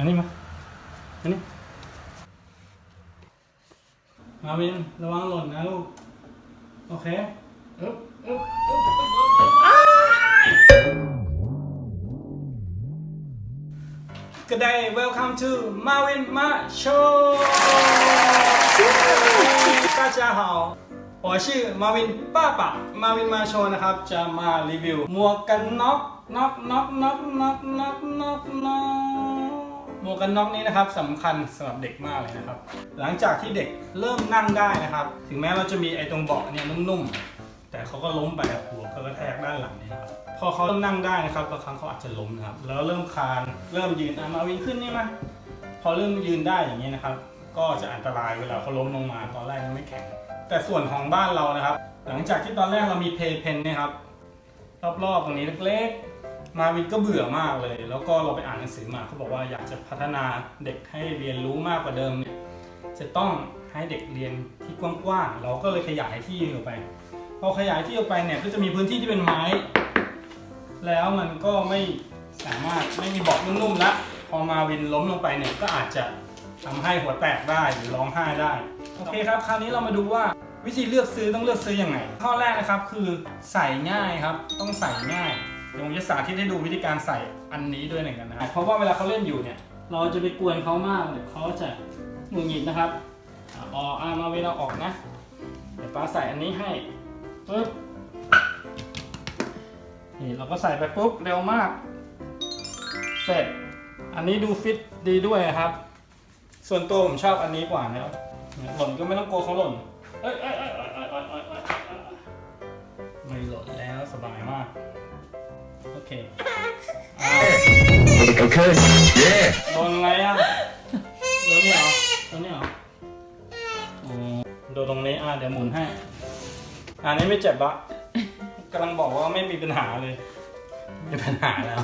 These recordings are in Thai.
มานี่มามานี่มาวินระวังหล่นนะลูก โอเคเอ๊บเอ๊บเอ๊บกดได้ welcome to Marvin Ma Show 大家好我ชื่อมาวินป้าปะมาวินมาโชว์นะครับ จะมารีวิวหมวกกันน็อกน็อกน็อกน็อกน็อกน็อกน็อก หมวกกันน็อกนี้นะครับสำคัญสำหรับเด็กมากเลยนะครับ หลังจากที่เด็กเริ่มนั่งได้นะครับ ถึงแม้เราจะมีไอ้ตรงเบาะเนี่ยนุ่มๆ แต่เขาก็ล้มไปหัวเขากระแทกด้านหลังนี่ครับพอเขาเริ่มนั่งได้นะครับบางครั้งเขาอาจจะล้มนะครับ แล้วเริ่มคลานเริ่มยืนอะมาวินขึ้นนี่มาพอเริ่มยืนได้อย่างนี้นะครับ ก็จะอันตรายเวลาเขาล้มลงมาตอนแรกยังไม่แข็ง แต่ส่วนของบ้านเรานะครับ หลังจากที่ตอนแรกเรามีเพย์เพนเนี่ยครับรอบๆตรงนี้เล็กๆ มาวินก็เบื่อมากเลย แล้วก็เราไปอ่านหนังสือมาเขาบอกว่าอยากจะพัฒนาเด็กให้เรียนรู้มากกว่าเดิมเนี่ยจะต้องให้เด็กเรียนที่กว้างๆเราก็เลยขยายที่ออกไปพอขยายที่ออกไปเนี่ยก็จะมีพื้นที่ที่เป็นไม้ แล้วมันก็ไม่สามารถไม่มีเบาะนุ่มๆแล้วพอมาวินล้มลงไปเนี่ยก็อาจจะทำให้หัวแตกได้หรือร้องไห้ได้โอเคครับคราวนี้เรามาดูว่าวิธีเลือกซื้อต้องเลือกซื้ออยังไงข้อแรกนะครับคือใส่ง่ายครับ ต้องใส่ง่าย ดี๋ยวผมจะสาธิตให้ดูวิธีการใส่อันนี้ด้วยหนึ่งกันนะครับเพราะว่าเวลาเขาเล่นอยู่เนี่ย เราจะไปกวนเขามากเดี๋ยวเขาจะหงุดหงิดนะครับออกอามาเวลาออกนะ เดี๋ยวป้าใส่อันนี้ให้ปุ๊บนี่เราก็ใส่ไปปุ๊บเร็วมาก เสร็จ อันนี้ดูฟิตดีด้วยครับ ส่วนตัวผมชอบอันนี้กว่านะครับหล่นก็ไม่ต้องกลัวเขาหล่นไม่หล่นแล้วสบายมาก โอเคอ้าว Okay. Yeah. โดนอะไรอะโดนนี่เหรอโดนนี่เหรออ๋อโดนตรงนี้อะเดี๋ยวหมุนให้อันนี้ไม่เจ็บละกำลังบอกว่าไม่มีปัญหาเลยมีปัญหาแล้ว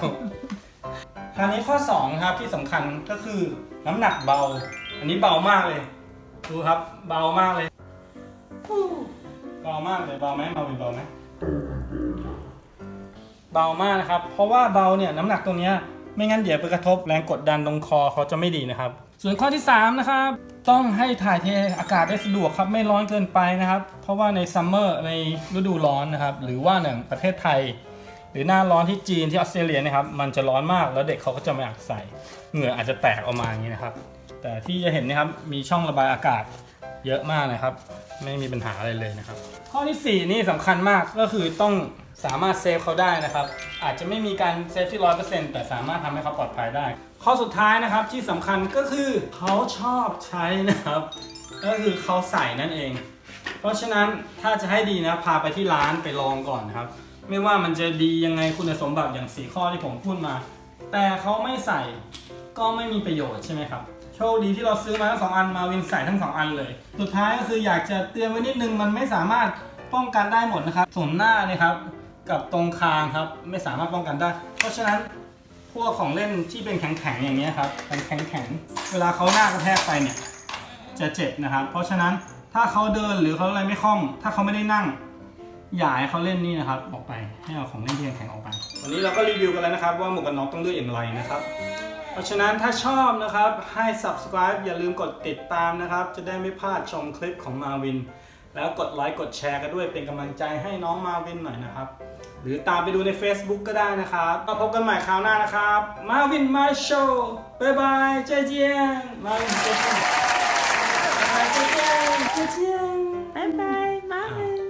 คราวนี้ข้อ2ครับที่สำคัญก็คือน้ำหนักเบา อันนี้เบามากเลย ดูครับ เบามากเลยฟู้เบามากเลยเบาไหมมาวินเบาไหม เบามากนะครับ เพราะว่าเบาเนี่ยน้ำหนักตรงนี้ไม่งั้นเดี๋ยวไปกระทบแรงกดดันตรงคอเขาจะไม่ดีนะครับ ส่วนข้อที่ 3 นะครับ ต้องให้ถ่ายเทอากาศได้สะดวกครับ ไม่ร้อนเกินไปนะครับ เพราะว่าในซัมเมอร์ในฤดูร้อนนะครับ หรือว่าหนึ่งประเทศไทย หรือหน้าร้อนที่จีนที่ออสเตรเลียนะครับ มันจะร้อนมากแล้วเด็กเขาก็จะไม่อยากใส่เหงื่ออาจจะแตกออกมาอย่างนี้นะครับ แต่ที่จะเห็นนะครับมีช่องระบายอากาศเยอะมากนะครับ ไม่มีปัญหาอะไรเลยนะครับ ข้อที่ 4 นี่สำคัญมากก็คือต้อง สามารถเซฟเขาได้นะครับ อาจจะไม่มีการเซฟที่ร้อยเปอร์เซ็นต์แต่สามารถทำให้เขาปลอดภัยได้ ข้อสุดท้ายนะครับที่สำคัญก็คือเขาชอบใช้นะครับ ก็คือเขาใส่นั่นเอง เพราะฉะนั้นถ้าจะให้ดีนะพาไปที่ร้านไปลองก่อนนครับ ไม่ว่ามันจะดียังไงคุณสมบัติอย่างสีข้อที่ผมพูดมา แต่เขาไม่ใส่ก็ไม่มีประโยชน์ใช่ไหมครับโชคดีที่เราซื้อมาทั้งสองอันมาวินใส่ทั้งสองอันเลย สุดท้ายก็คืออยากจะเตือนไว้นิดนึงมันไม่สามารถป้องกันได้หมดนะครับส่วนหน้านี่ครับ กับตรงคางครับ ไม่สามารถป้องกันได้ เพราะฉะนั้นพวกของเล่นที่เป็นแข็งๆอย่างเงี้ครับเป็นแข็งๆเวลาเขาหน้ากระแทกไปเนี่ยจะเจ็บนะครับ เพราะฉะนั้นถ้าเขาเดินหรือเขาอะไรไม่คล่อง ถ้าเขาไม่ได้นั่งอย่าให้เขาเล่นนี่นะครับ ออกไปให้เอาของเล่นที่แข็งออกไป วันนี้เราก็รีวิวกันแล้วนะครับ ว่าหมวกกันน็อกต้องเลือกอย่างไรนะครับ เพราะฉะนั้นถ้าชอบนะครับให้ subscribe อย่าลืมกดติดตามนะครับ จะได้ไม่พลาดชมคลิปของมาวิน แล้วกดไลค์กดแชร์กันด้วยเป็นกำลังใจให้น้องมาวินหน่อยนะครับ หรือตามไปดูใน Facebook ก็ได้นะครับมาพบกันใหม่คราวหน้านะครับ มาวินมาโชว์บายบายเจเจียนมาวินเจเจียนบาเจเจียนเจเจียนบายบายมาวิน